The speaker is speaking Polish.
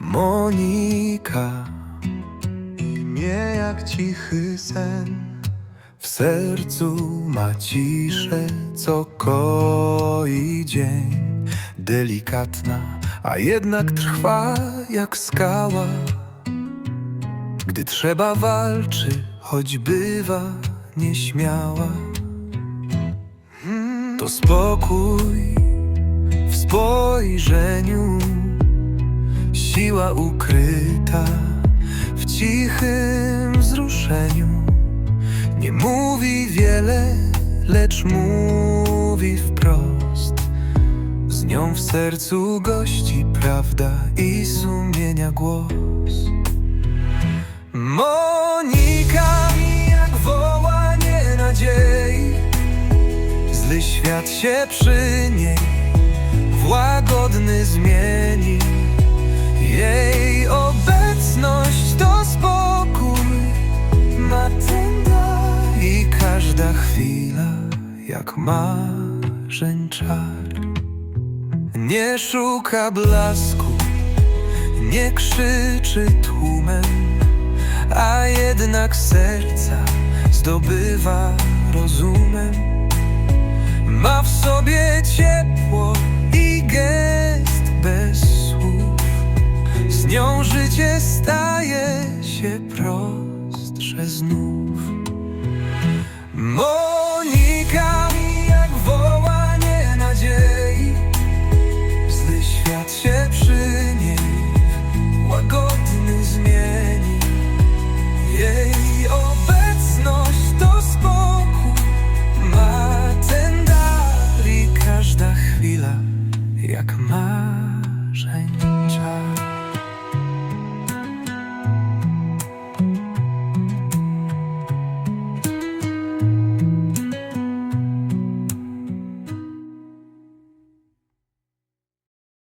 Monika. Imię jak cichy sen. W sercu ma ciszę, co koi dzień. Delikatna, a jednak trwa jak skała. Gdy trzeba walczy, choć bywa nieśmiała. To spokój w spojrzeniu Siła ukryta w cichym wzruszeniu. Nie mówi wiele, lecz mówi wprost. Z nią w sercu gości prawda i sumienia głos. Monika jak wołanie nadziei Zły świat się przy niej łagodny zmieni każda chwila jak marzeń czar. Nie szuka blasku, nie krzyczy tłumem A jednak serca zdobywa rozumem. Ma w sobie ciepło i gest bez słów. Z nią życie staje się prostsze znów як ма.